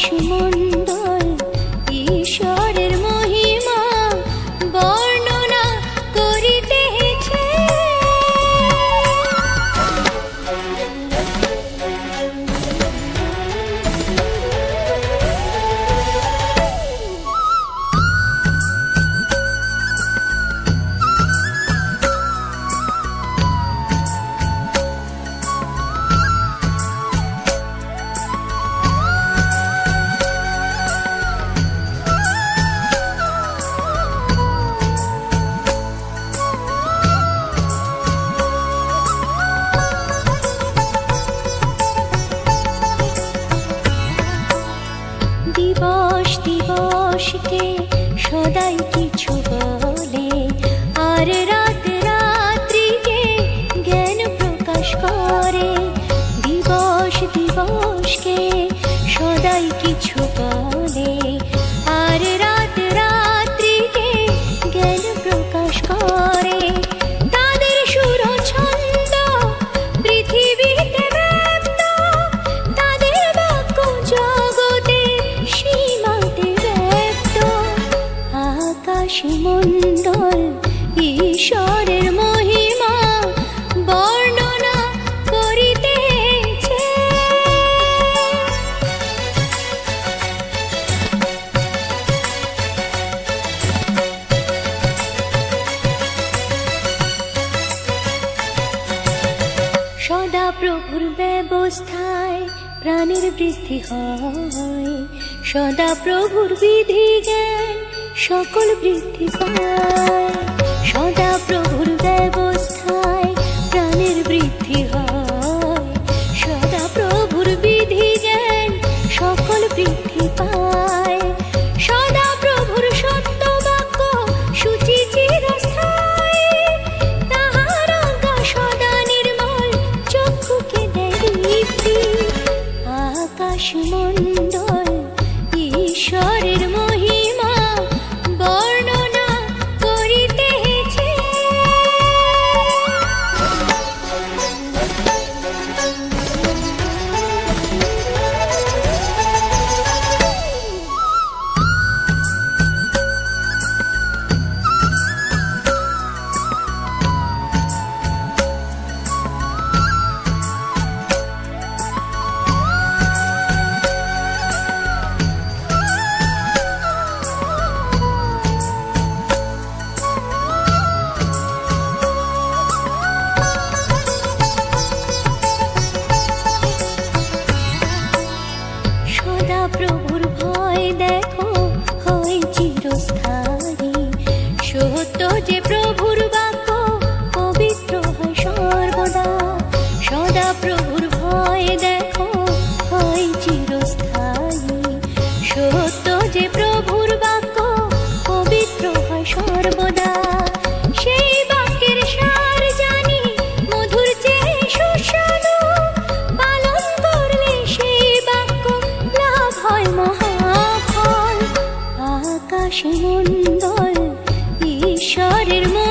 আকাশ দিবসকে সদাই কিছু বলে। আর রাত রাত্রিকে জ্ঞান প্রকাশ করে। দিবস দিবসকে সদাই কিছু বলে। আকাশ ঈশ্বরের মহিমা বর্ণনা করিতেছে। সদা প্রভুর ব্যবস্থায় প্রাণের বৃদ্ধি হয়, সদা প্রভুর বিধি জ্ঞান সকল বৃদ্ধি পায়। সদা প্রভুর ব্যবস্থায় প্রাণের বৃদ্ধি হয়। সদা প্রভুর বিধি জ্ঞান সকল বৃদ্ধি পায়। সদা প্রভুর সত্য বাক্য সুচি চিরস্থায়ী। তাহার সদা নির্মল চক্ষুকে দেয় আকাশ মণ্ডল সত্য যে প্রভুর বাক্য, পবিত্র হয় সর্বদা। সদা প্রভুর ভয় দেখো, হয় চিরস্থায়ী। সত্য যে প্রভুর বাক্য, পবিত্র হয় সর্বদা। সেই বাক্যের মধুর সেই বাক্য আকাশ افشار الموت